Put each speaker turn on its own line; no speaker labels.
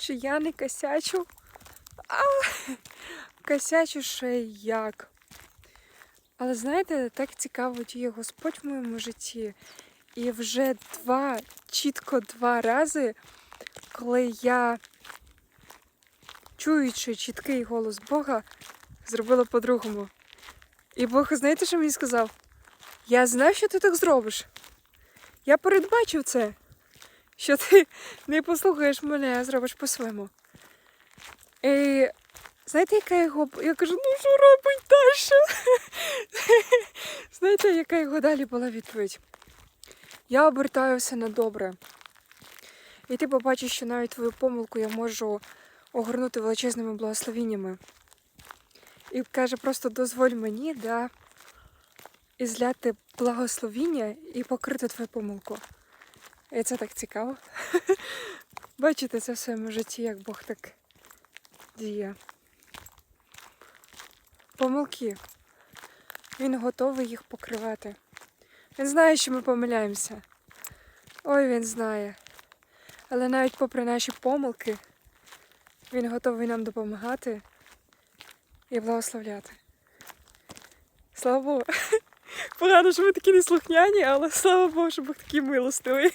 чи я не косячу. А, косячу ще як. Але знаєте, так цікаво діє Господь в моєму житті. І вже два, чітко два рази, коли я, чуючи чіткий голос Бога, зробила по-другому. І Бог, знаєте, що мені сказав? Я знав, що ти так зробиш. Я передбачив це, що ти не послухаєш мене, а зробиш по-своєму. І знаєте, яка його. Я кажу, ну що робить Даша? знаєте, яка його далі була відповідь? Я обертаюся на добре. І ти побачиш, що навіть твою помилку я можу огорнути величезними благословіннями. І каже, просто дозволь мені, да, і зляти благословіння і покрити твою помилку. І це так цікаво. Бачите це в своєму житті, як Бог так діє. Помилки. Він готовий їх покривати. Він знає, що ми помиляємося. Ой, він знає. Але навіть попри наші помилки, він готовий нам допомагати і благословляти. Слава Богу. Погано, що ми такі неслухняні, але слава Богу, що Бог такий милостивий.